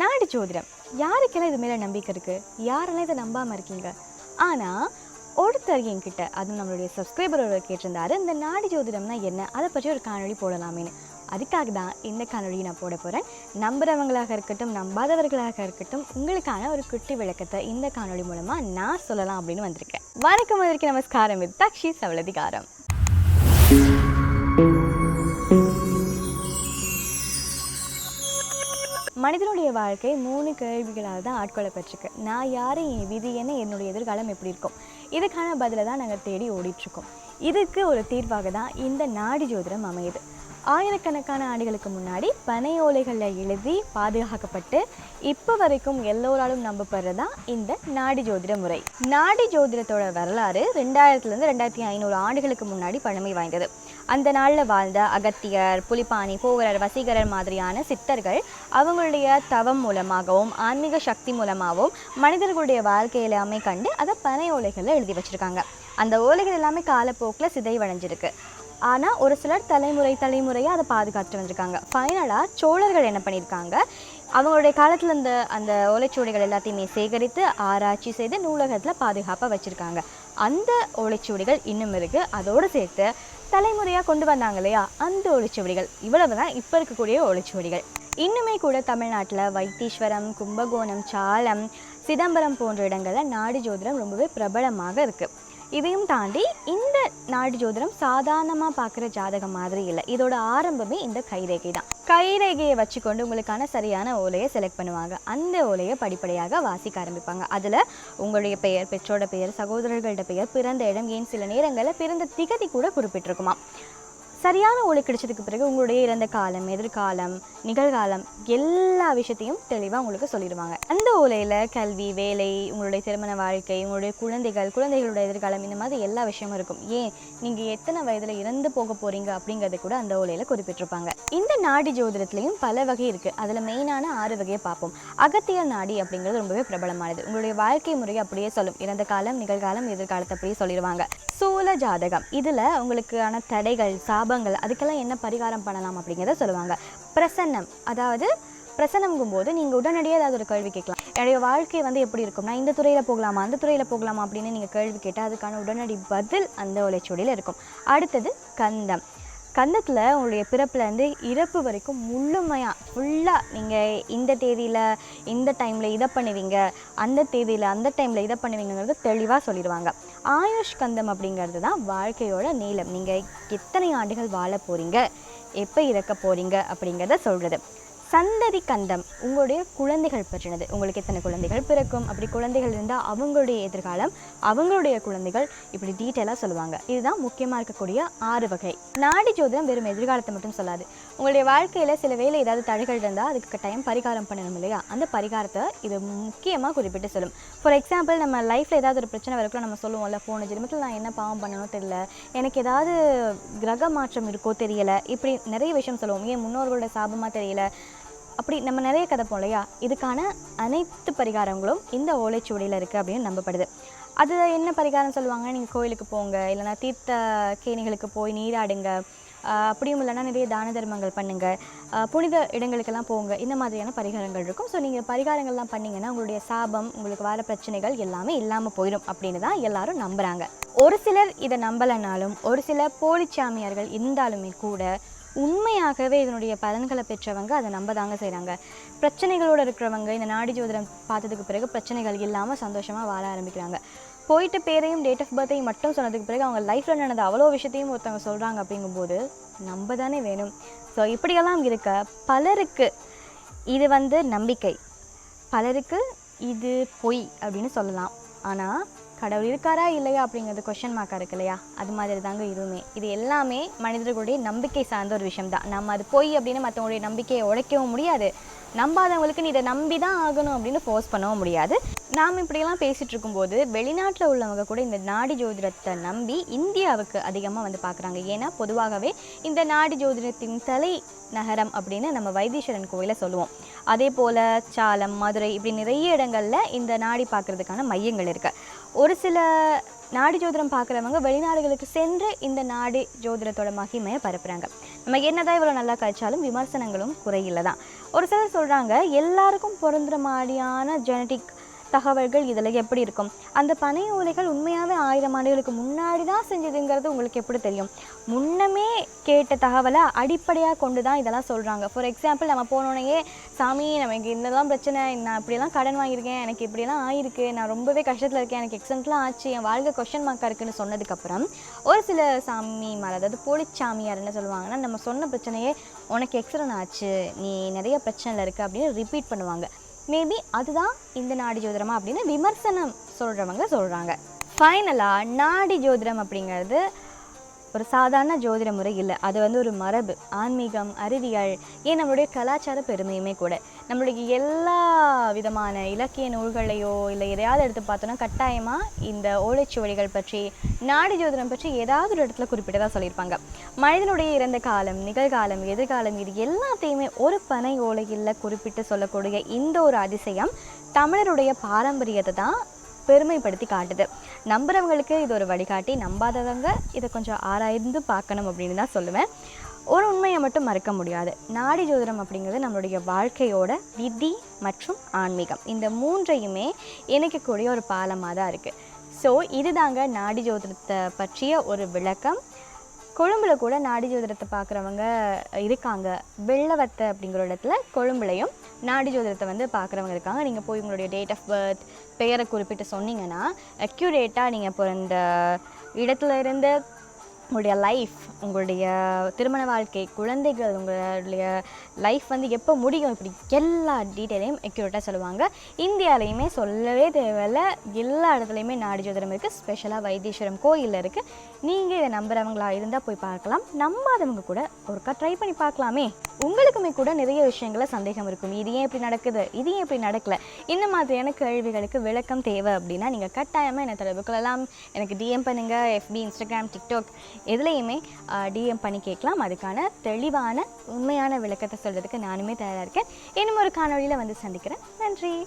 நாடி ஜோதிடம். யாருக்கெல்லாம் இது மேலே நம்பிக்கை இருக்குது யாரெல்லாம் இதை நம்பாமல் இருக்கீங்க? ஆனால் ஒருத்தர் என்கிட்ட அதுவும் நம்மளுடைய சப்ஸ்கிரைபரோட கேட்டிருந்தாரு இந்த நாடி ஜோதிடம்னா என்ன? அதை பற்றி ஒரு காணொலி போடலாமேன்னு. அதுக்காக தான் இந்த காணொலியை நான் போட போகிறேன் நம்புறவங்களாக இருக்கட்டும் நம்பாதவர்களாக இருக்கட்டும் உங்களுக்கான ஒரு குட்டி விளக்கத்தை இந்த காணொலி மூலமாக நான் சொல்லலாம் அப்படின்னு வந்திருக்கேன். வணக்கம் வந்திருக்க நமஸ்காரம். இது தக்ஷி சவலதிகாரம். மனிதனுடைய வாழ்க்கை மூணு கேள்விகளால் தான் ஆட்கொள்ளப்பட்டிருக்கு. நான் யார் என் விதி என்ன என்னுடைய எதிர்காலம் எப்படி இருக்கும்? இதுக்கான பதிலை தான் நாங்கள் தேடி ஓடிட்டுருக்கோம். இதுக்கு ஒரு தீர்வாக தான் இந்த நாடி ஜோதிடம் அமையுது. ஆயிரக்கணக்கான ஆண்டுகளுக்கு முன்னாடி பனை ஓலைகளில் எழுதி பாதுகாக்கப்பட்டு இப்போ வரைக்கும் எல்லோராலும் நம்பப்படுறது தான் இந்த நாடி ஜோதிட முறை. நாடி ஜோதிடத்தோட வரலாறு ரெண்டாயிரத்துலேருந்து ரெண்டாயிரத்தி ஐநூறு ஆண்டுகளுக்கு முன்னாடி பழமை வாய்ந்தது. அந்த நாளில் வாழ்ந்த அகத்தியர் புலிப்பாணி போகரர் வசீகரர் மாதிரியான சித்தர்கள் அவங்களுடைய தவம் மூலமாகவும் ஆன்மீக சக்தி மூலமாகவும் மனிதர்களுடைய வாழ்க்கை எல்லாமே கண்டு அதை பனை ஓலைகளில் எழுதி வச்சுருக்காங்க. அந்த ஓலைகள் எல்லாமே காலப்போக்கில் சிதைவடைஞ்சிருக்கு ஆனால் ஒரு சிலர் தலைமுறை தலைமுறையாக அதை பாதுகாத்துட்டு வந்திருக்காங்க. ஃபைனலாக சோழர்கள் என்ன பண்ணியிருக்காங்க அவங்களுடைய காலத்தில் இருந்த அந்த ஓலைச்சுவடிகள் எல்லாத்தையுமே சேகரித்து ஆராய்ச்சி செய்து நூலகத்தில் பாதுகாப்பாக வச்சுருக்காங்க. அந்த ஓலைச்சுவடிகள் இன்னும் இருக்குது அதோடு சேர்த்து தலைமுறையாக கொண்டு வந்தாங்க இல்லையா? அந்த ஒளிச்சுவடிகள். இவ்வளவு தான் இப்போ இருக்கக்கூடிய ஒளிச்சுவடிகள். இன்னுமே கூட தமிழ்நாட்டில் வைத்தீஸ்வரம் கும்பகோணம் சாலம் சிதம்பரம் போன்ற இடங்களில் நாடு ஜோதிடம் ரொம்பவே பிரபலமாக இருக்குது இதையும் தாண்டி இந்த நாடு ஜோதிடம் சாதாரணமாக பார்க்குற ஜாதகம் மாதிரி இல்லை. இதோட ஆரம்பமே இந்த கைரேகை தான். கைரேகையை வச்சுக்கொண்டு உங்களுக்கான சரியான ஓலையை செலக்ட் பண்ணுவாங்க. அந்த ஓலையை படிப்படியாக வாசிக்க ஆரம்பிப்பாங்க. அதில் உங்களுடைய பெயர் பெற்றோட பெயர் சகோதரர்களோட பெயர் பிறந்த இடம் ஏன் சில நேரங்களில் பிறந்த திகதி கூட குறிப்பிட்டிருக்குமா சரியான ஒளி கிடைச்சதுக்கு பிறகு உங்களுடைய இறந்த காலம் எதிர்காலம் நிகழ்காலம் எல்லா விஷயத்தையும் தெளிவாக உங்களுக்கு சொல்லிடுவாங்க. அந்த ஓலையில் கல்வி வேலை உங்களுடைய திருமண வாழ்க்கை உங்களுடைய குழந்தைகள் குழந்தைகளோட எதிர்காலம் இந்த மாதிரி எல்லா விஷயமும் இருக்கும். ஏன்? நீங்கள் எத்தனை வயதில் இறந்து போக போகிறீங்க அப்படிங்கிறது கூட அந்த ஓலையில் குறிப்பிட்டிருப்பாங்க. இந்த நாடி ஜோதிடத்துலேயும் பல வகை இருக்குது அதில் மெயினான ஆறு வகையை பார்ப்போம். அகத்தியர் நாடி அப்படிங்கிறது ரொம்பவே பிரபலமானது. உங்களுடைய வாழ்க்கை முறையை அப்படியே சொல்லும். இறந்த காலம் நிகழ்காலம் எதிர்காலத்தை அப்படியே சொல்லிடுவாங்க. சூல ஜாதகம். இதில் உங்களுக்கான தடைகள் சாபங்கள் அதுக்கெல்லாம் என்ன பரிகாரம் பண்ணலாம் அப்படிங்கிறத சொல்லுவாங்க. பிரசன்னம் அதாவது பிரசனம்ங்கும் போது நீங்கள் உடனடியாக ஏதாவது ஒரு கேள்வி கேட்கலாம். என்னுடைய வாழ்க்கை வந்து எப்படி இருக்கும்னா இந்த துறையில் போகலாமா அந்த துறையில் போகலாமா அப்படின்னு நீங்கள் கேள்வி கேட்டால் அதுக்கான உடனடி பதில் அந்த ஒலைச்சுவடியில் இருக்கும். அடுத்தது கந்தம். கந்தத்தில் உங்களுடைய பிறப்புலேருந்து இறப்பு வரைக்கும் முழுமையாக ஃபுல்லாக நீங்கள் இந்த தேதியில் இந்த டைமில் இதை பண்ணுவீங்க அந்த தேதியில் அந்த டைமில் இதை பண்ணுவீங்கிறது தெளிவாக சொல்லிடுவாங்க. ஆயுஷ் கந்தம் அப்படிங்கிறது தான் வாழ்க்கையோட நீளம். நீங்கள் எத்தனை ஆண்டுகள் வாழ போகிறீங்க எப்போ இறக்க போகிறீங்க அப்படிங்கிறத சொல்கிறது சந்ததி கந்தம் உங்களுடைய குழந்தைகள் பற்றினது. உங்களுக்கு எத்தனை குழந்தைகள் பிறக்கும்? அப்படி குழந்தைகள் இருந்தால் அவங்களுடைய எதிர்காலம் அவங்களுடைய குழந்தைகள் இப்படி டீட்டெயிலாக சொல்லுவாங்க. இதுதான் முக்கியமாக இருக்கக்கூடிய ஆறு வகை. நாடி ஜோதிடம் வெறும் எதிர்காலத்தை மட்டும் சொல்லாது. உங்களுடைய வாழ்க்கையில் சில வேலை ஏதாவது தடைகள் இருந்தால் அதுக்கு டைம் பரிகாரம் பண்ணணும் இல்லையா? அந்த பரிகாரத்தை இது முக்கியமாக குறிப்பிட்டு சொல்லும். ஃபார் எக்ஸாம்பிள் நம்ம லைஃப்பில் ஏதாவது ஒரு பிரச்சனை வரக்குள்ள நம்ம சொல்லுவோம்ல போன ஜென்மத்தில் நான் என்ன பாவம் பண்ணணும் தெரியல. எனக்கு ஏதாவது கிரக மாற்றம் இருக்கோ தெரியலை. இப்படி நிறைய விஷயம் சொல்லுவோம். ஏன் முன்னோர்களோட சாபமாக தெரியல. அப்படி நம்ம நிறைய கதைப்போம் இல்லையா? இதுக்கான அனைத்து பரிகாரங்களும் இந்த ஓலைச்சுவடியில் இருக்குது அப்படின்னு நம்பப்படுது. அது என்ன பரிகாரம் சொல்லுவாங்க? நீங்கள் கோயிலுக்கு போங்க இல்லைனா தீர்த்த கேணிகளுக்கு போய் நீராடுங்க அப்படியும் இல்லைன்னா நிறைய தான தர்மங்கள் பண்ணுங்கள் புனித இடங்களுக்கெல்லாம் போங்க இந்த மாதிரியான பரிகாரங்கள் இருக்கும். ஸோ நீங்கள் பரிகாரங்கள்லாம் பண்ணீங்கன்னா உங்களுடைய சாபம் உங்களுக்கு வர பிரச்சனைகள் எல்லாமே இல்லாமல் போயிடும் அப்படின்னு தான் எல்லாரும் நம்புகிறாங்க ஒரு சிலர் இதை நம்பலைனாலும் ஒரு சில போலிச்சாமியார்கள் இருந்தாலுமே கூட உண்மையாகவே இதனுடைய பலன்களை பெற்றவங்க அதை நம்ப தாங்க செய்கிறாங்க பிரச்சனைகளோடு இருக்கிறவங்க இந்த நாடி ஜோதிடம் பார்த்ததுக்கு பிறகு பிரச்சனைகள் இல்லாமல் சந்தோஷமாக வாழ ஆரம்பிக்கிறாங்க. போயிட்டு பேரையும் டேட் ஆஃப் பர்த்தையும் மட்டும் சொன்னதுக்கு பிறகு அவங்க லைஃப்பில் நடந்த அவ்வளோ விஷயத்தையும் ஒருத்தவங்க சொல்கிறாங்க அப்படிங்கும்போது நம்ப தானே வேணும். ஸோ இப்படியெல்லாம் இருக்க பலருக்கு இது வந்து நம்பிக்கை. பலருக்கு இது பொய் அப்படின்னு சொல்லலாம். ஆனால் கடவுள் இருக்காரா இல்லையா அப்படிங்கிறது கொஷின் மார்க்காக இருக்கு இல்லையா? அது மாதிரி தாங்க இதுவுமே இது எல்லாமே மனிதர்களுடைய நம்பிக்கை சார்ந்த ஒரு விஷயம் தான் நம்ம அது பொய் அப்படின்னு மற்றவங்களுடைய நம்பிக்கையை உடைக்கவும் முடியாது. நம்பாதவங்களுக்கு நீ இதை நம்பி தான் ஆகணும் அப்படின்னு ஃபோர்ஸ் பண்ணவும் முடியாது. நாம் இப்படியெல்லாம் பேசிகிட்டு இருக்கும்போது வெளிநாட்டில் உள்ளவங்க கூட இந்த நாடி ஜோதிடத்தை நம்பி இந்தியாவுக்கு அதிகமாக வந்து பார்க்குறாங்க. ஏன்னா பொதுவாகவே இந்த நாடி ஜோதிடத்தின் தலை நகரம் அப்படின்னு நம்ம வைத்தீஸ்வரன் கோயிலை சொல்லுவோம். அதே போல் சாலம் மதுரை இப்படி நிறைய இடங்களில் இந்த நாடி பார்க்குறதுக்கான மையங்கள் இருக்குது ஒரு சில நாடி ஜோதிடம் பார்க்குறவங்க வெளிநாடுகளுக்கு சென்று இந்த நாடி ஜோதிடத்தோட மகிமையை பரப்புகிறாங்க நம்ம என்னதான் இவ்வளோ நல்லா கழிச்சாலும் விமர்சனங்களும் குறையில்லை தான் ஒரு சிலர் சொல்கிறாங்க எல்லாருக்கும் பொருந்துகிற மாதிரியான ஜெனட்டிக் தகவல்கள் இதில் எப்படி இருக்கும்? அந்த பனை ஓலைகள் உண்மையாகவே ஆயிரம் ஆண்டுகளுக்கு முன்னாடி தான் செஞ்சதுங்கிறது உங்களுக்கு எப்படி தெரியும்? முன்னமே கேட்ட தகவலை அடிப்படையாக கொண்டு தான் இதெல்லாம் சொல்கிறாங்க ஃபார் எக்ஸாம்பிள் நம்ம போனோடனே சாமி நமக்கு என்னதான் பிரச்சனை? நான் இப்படியெல்லாம் கடன் வாங்கியிருக்கேன். எனக்கு இப்படியெல்லாம் ஆயிருக்கு. நான் ரொம்பவே கஷ்டத்தில் இருக்கேன். எனக்கு எக்ஸாம்ஸ்லாம் ஆச்சு. என் வாழ்க்கை கொஷன் மார்க்காக இருக்குன்னு சொன்னதுக்கப்புறம் ஒரு சில சாமி மேலே அதாவது போலிச்சாமியார் என்ன சொல்லுவாங்கன்னா நம்ம சொன்ன பிரச்சனையே உனக்கு எக்ஸரன் ஆச்சு. நீ நிறைய பிரச்சனையில் இருக்குது அப்படின்னு ரிப்பீட் பண்ணுவாங்க. மேபி அதுதான் இந்த நாடி ஜோதிடமா அப்படின்னு விமர்சனம் சொல்கிறவங்க சொல்கிறாங்க ஃபைனலாக நாடி ஜோதிடம் அப்படிங்கிறது ஒரு சாதாரண ஜோதிட முறை இல்லை. அது வந்து ஒரு மரபு ஆன்மீகம் அறிவியல் ஏன் நம்மளுடைய கலாச்சார பெருமையுமே கூட. நம்மளுடைய எல்லா விதமான இலக்கிய நூல்களையோ இல்லை எதையாவது எடுத்து பார்த்தோன்னா கட்டாயமாக இந்த ஓலைச்சுவடிகள் பற்றி நாடு ஜோதிடம் பற்றி ஏதாவது ஒரு இடத்துல குறிப்பிட்டதாக சொல்லியிருப்பாங்க. மனிதனுடைய இறந்த காலம் நிகழ்காலம் எதிர்காலம் இது எல்லாத்தையுமே ஒரு பனை ஓலையில் குறிப்பிட்டு சொல்லக்கூடிய இந்த ஒரு அதிசயம் தமிழருடைய பாரம்பரியத்தை தான் பெருமைப்படுத்தி காட்டுது. நம்புகிறவங்களுக்கு இது ஒரு வழிகாட்டி நம்பாதவங்க இதை கொஞ்சம் ஆராய்ந்து பார்க்கணும் அப்படின்னு தான் சொல்லுவேன். ஒரு உண்மையை மட்டும் மறக்க முடியாது. நாடி ஜோதிடம் அப்படிங்கிறது நம்மளுடைய வாழ்க்கையோட விதி மற்றும் ஆன்மீகம். இந்த மூன்றையுமே இணைக்கக்கூடிய ஒரு பாலமாக தான் இருக்குது ஸோ இதுதாங்க நாடி ஜோதிடத்தை பற்றிய ஒரு விளக்கம். கொழும்புல கூட நாடி ஜோதிடத்தை பார்க்குறவங்க இருக்காங்க. வெள்ளவத்தை அப்படிங்கிற இடத்துல கொழும்புலையும் நாடி ஜோதிடத்தை வந்து பார்க்குறவங்க இருக்காங்க. நீங்கள் போய் உங்களுடைய டேட் ஆஃப் பர்த் பெயரை குறிப்பிட்டு சொன்னீங்கன்னா அக்யூரேட்டாக நீங்கள் பிறந்த இடத்துல இருந்து உங்களுடைய லைஃப் உங்களுடைய திருமண வாழ்க்கை குழந்தைகள் உங்களுடைய லைஃப் வந்து எப்போ முடியும்? இப்படி எல்லா டீட்டெயிலையும் அக்யூரேட்டாக சொல்லுவாங்க. இந்தியாலையுமே சொல்லவே தேவையில்ல. எல்லா இடத்துலையுமே நாடி ஜோதிடம் இருக்குது ஸ்பெஷலாக வைத்தீஸ்வரம் கோயிலில் இருக்குது நீங்கள் இதை நம்புகிறவங்களா இருந்தால் போய் பார்க்கலாம். நம்பாதவங்க கூட ஒருக்கா ட்ரை பண்ணி பார்க்கலாமே. உங்களுக்குமே கூட நிறைய விஷயங்களை சந்தேகம் இருக்கும். இது ஏன் இப்படி நடக்குது? இது ஏன் இப்படி நடக்கல? இந்த மாதிரியான கேள்விகளுக்கு விளக்கம் தேவை அப்படின்னா நீங்கள் கட்டாயமாக என்னை தொடர்பு கொள்ளலாம். எனக்கு டிஎம் பண்ணுங்கள் எஃபி இன்ஸ்டாகிராம் டிக்டாக் எதுலேயுமே டிஎம் பண்ணி கேட்கலாம். அதுக்கான தெளிவான உண்மையான விளக்கத்தை சொல்கிறதுக்கு நானுமே தயாராக இருக்கேன். இன்னும் ஒரு காணொலியில் வந்து சந்திக்கிறேன். நன்றி.